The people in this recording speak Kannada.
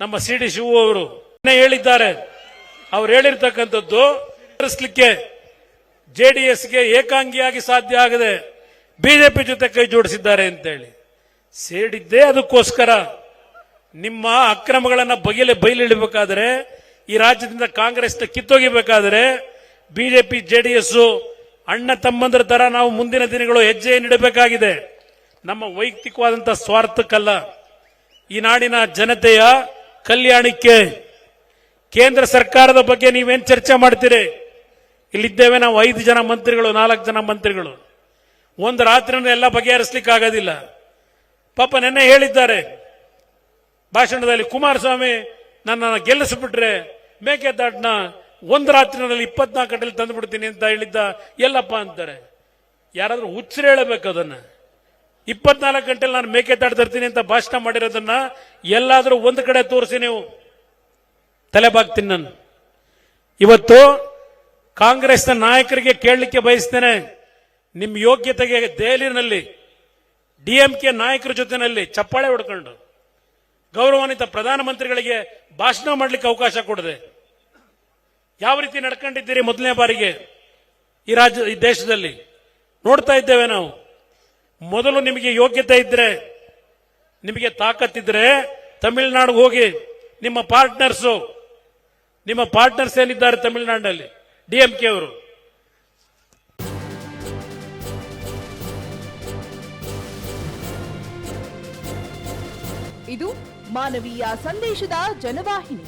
ನಮ್ಮ ಸಿ ಡಿ ಶಿವು ಅವರು ಹೇಳಿದ್ದಾರೆ. ಅವ್ರು ಹೇಳಿರ್ತಕ್ಕಂಥದ್ದು ತರಿಸ್ಲಿಕ್ಕೆ ಜೆಡಿಎಸ್ಗೆ ಏಕಾಂಗಿಯಾಗಿ ಸಾಧ್ಯ ಆಗದೆ ಬಿಜೆಪಿ ಜೊತೆ ಕೈ ಜೋಡಿಸಿದ್ದಾರೆ ಅಂತೇಳಿ. ಸೇಡಿದ್ದೇ ಅದಕ್ಕೋಸ್ಕರ ನಿಮ್ಮ ಅಕ್ರಮಗಳನ್ನು ಬಗೆಲೆ ಬಯಲಿಡಬೇಕಾದ್ರೆ ಈ ರಾಜ್ಯದಿಂದ ಕಾಂಗ್ರೆಸ್ನ ಕಿತ್ತೊಗಿಬೇಕಾದ್ರೆ ಬಿಜೆಪಿ ಜೆಡಿಎಸ್ ಅಣ್ಣ ತಮ್ಮಂದ್ರ ತರ ನಾವು ಮುಂದಿನ ದಿನಗಳು ಹೆಜ್ಜೆ ನೀಡಬೇಕಾಗಿದೆ. ನಮ್ಮ ವೈಯಕ್ತಿಕವಾದಂಥ ಸ್ವಾರ್ಥಕ್ಕಲ್ಲ. ಈ ನಾಡಿನ ಜನತೆಯ ಕಲ್ಯಾಣಕ್ಕೆ ಕೇಂದ್ರ ಸರ್ಕಾರದ ಬಗ್ಗೆ ನೀವೇನು ಚರ್ಚೆ ಮಾಡ್ತೀರಿ? ಇಲ್ಲಿದ್ದೇವೆ ನಾವು ಐದು ಜನ ಮಂತ್ರಿಗಳು, ನಾಲ್ಕು ಜನ ಮಂತ್ರಿಗಳು. ಒಂದು ರಾತ್ರಿನ ಎಲ್ಲ ಬಗೆಹರಿಸ್ಲಿಕ್ಕೆ ಆಗೋದಿಲ್ಲ ಪಾಪ ನೆನ್ನೆ ಹೇಳಿದ್ದಾರೆ. ಭಾಷಣದಲ್ಲಿ ಕುಮಾರಸ್ವಾಮಿ ನನ್ನನ್ನು ಗೆಲ್ಲಿಸ್ಬಿಟ್ರೆ ಮೇಕೆದಾಟನ್ನ ಒಂದು ರಾತ್ರಿನಲ್ಲಿ ಇಪ್ಪತ್ನಾಲ್ಕು ಗಂಟೆಲಿ ತಂದುಬಿಡ್ತೀನಿ ಅಂತ ಹೇಳಿದ್ದ ಎಲ್ಲಪ್ಪ ಅಂತಾರೆ. ಯಾರಾದರೂ ಹುಚ್ಚರು ಹೇಳಬೇಕು ಅದನ್ನ. ಇಪ್ಪತ್ನಾಲ್ಕು ಗಂಟೆಲಿ ನಾನು ಮೇಕೆ ತಾಡ್ತಿರ್ತೀನಿ ಅಂತ ಭಾಷಣ ಮಾಡಿರೋದನ್ನ ಎಲ್ಲಾದ್ರೂ ಒಂದು ಕಡೆ ತೋರಿಸಿ ನೀವು. ತಲೆಬಾಗ್ತೀನಿ ನಾನು. ಇವತ್ತು ಕಾಂಗ್ರೆಸ್ನ ನಾಯಕರಿಗೆ ಕೇಳಲಿಕ್ಕೆ ಬಯಸ್ತೇನೆ. ನಿಮ್ಮ ಯೋಗ್ಯತೆಗೆ ದೆಹಲಿನಲ್ಲಿ ಡಿಎಂಕೆ ನಾಯಕರ ಜೊತೆನಲ್ಲಿ ಚಪ್ಪಾಳೆ ಹೊಡ್ಕೊಂಡು ಗೌರವಾನ್ವಿತ ಪ್ರಧಾನಮಂತ್ರಿಗಳಿಗೆ ಭಾಷಣ ಮಾಡಲಿಕ್ಕೆ ಅವಕಾಶ ಕೊಡದೆ ಯಾವ ರೀತಿ ನಡ್ಕೊಂಡಿದ್ದೀರಿ ಮೊದಲನೇ ಬಾರಿಗೆ ಈ ರಾಜ್ಯ, ಈ ದೇಶದಲ್ಲಿ? ನೋಡ್ತಾ ಇದ್ದೇವೆ ನಾವು. ಮೊದಲು ನಿಮಗೆ ಯೋಗ್ಯತೆ ಇದ್ರೆ, ನಿಮಗೆ ತಾಕತ್ತಿದ್ರೆ ತಮಿಳುನಾಡಿಗೆ ಹೋಗಿ ನಿಮ್ಮ ಪಾರ್ಟ್ನರ್ಸು, ನಿಮ್ಮ ಪಾರ್ಟ್ನರ್ಸ್ ಏನಿದ್ದಾರೆ ತಮಿಳುನಾಡಿನಲ್ಲಿ ಡಿಎಂಕೆ ಅವರು. ಇದು ಮಾನವೀಯ ಸಂದೇಶದ ಜನವಾಹಿನಿ.